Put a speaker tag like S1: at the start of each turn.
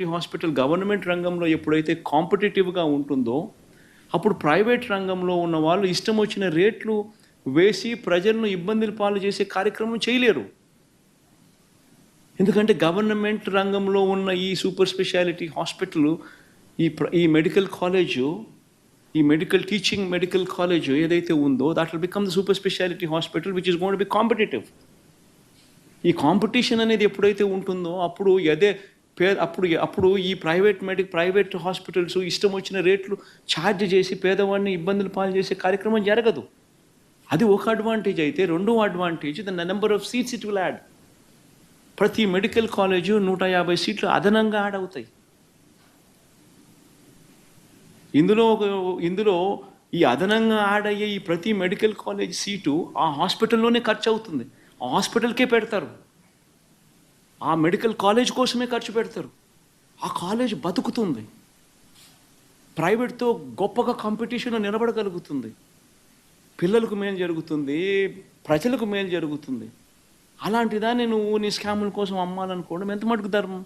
S1: ఈ hospital government రంగంలో ఎప్పుడైతే కాంపిటేటివ్గా ఉంటుందో అప్పుడు ప్రైవేట్ రంగంలో ఉన్న వాళ్ళు ఇష్టం వచ్చిన రేట్లు వేసి ప్రజలను ఇబ్బందులు పాలు చేసే కార్యక్రమం చేయలేరు. ఎందుకంటే గవర్నమెంట్ రంగంలో ఉన్న ఈ సూపర్ స్పెషాలిటీ హాస్పిటల్ ఈ ఈ మెడికల్ కాలేజు ఈ మెడికల్ టీచింగ్ మెడికల్ కాలేజ్ ఏదైతే ఉందో that will become the super speciality hospital which is gonna be competitive ఈ కాంపిటీషన్ అనేది ఎప్పుడైతే ఉంటుందో అప్పుడు అదే పేద అప్పుడు అప్పుడు ఈ ప్రైవేట్ మెడిక్ ప్రైవేట్ హాస్పిటల్స్ ఇష్టం వచ్చిన రేట్లు ఛార్జ్ చేసి పేదవాడిని ఇబ్బందులు పాలు చేసే కార్యక్రమం జరగదు. అది ఒక అడ్వాంటేజ్ అయితే రెండో advantage the number of seats it will add ప్రతి మెడికల్ కాలేజు నూట యాభై సీట్లు అదనంగా యాడ్ అవుతాయి. ఇందులో ఒక- ఇందులో ఈ అదనంగా యాడ్ అయ్యే ఈ ప్రతి మెడికల్ కాలేజ్ సీటు ఆ హాస్పిటల్లోనే ఖర్చు అవుతుంది. ఆ హాస్పిటల్కే పెడతారు. ఆ మెడికల్ కాలేజ్ కోసమే ఖర్చు పెడతారు. ఆ కాలేజ్ బతుకుతుంది. ప్రైవేట్తో గొప్పగా కాంపిటీషన్ నిలబడగలుగుతుంది. పిల్లలకు మేలు జరుగుతుంది ప్రజలకు మేలు జరుగుతుంది. అలాంటిదాన్ని నువ్వు నీ స్కాముల కోసం అమ్మాలనుకోవడం ఎంత మటుకు ధర్మం?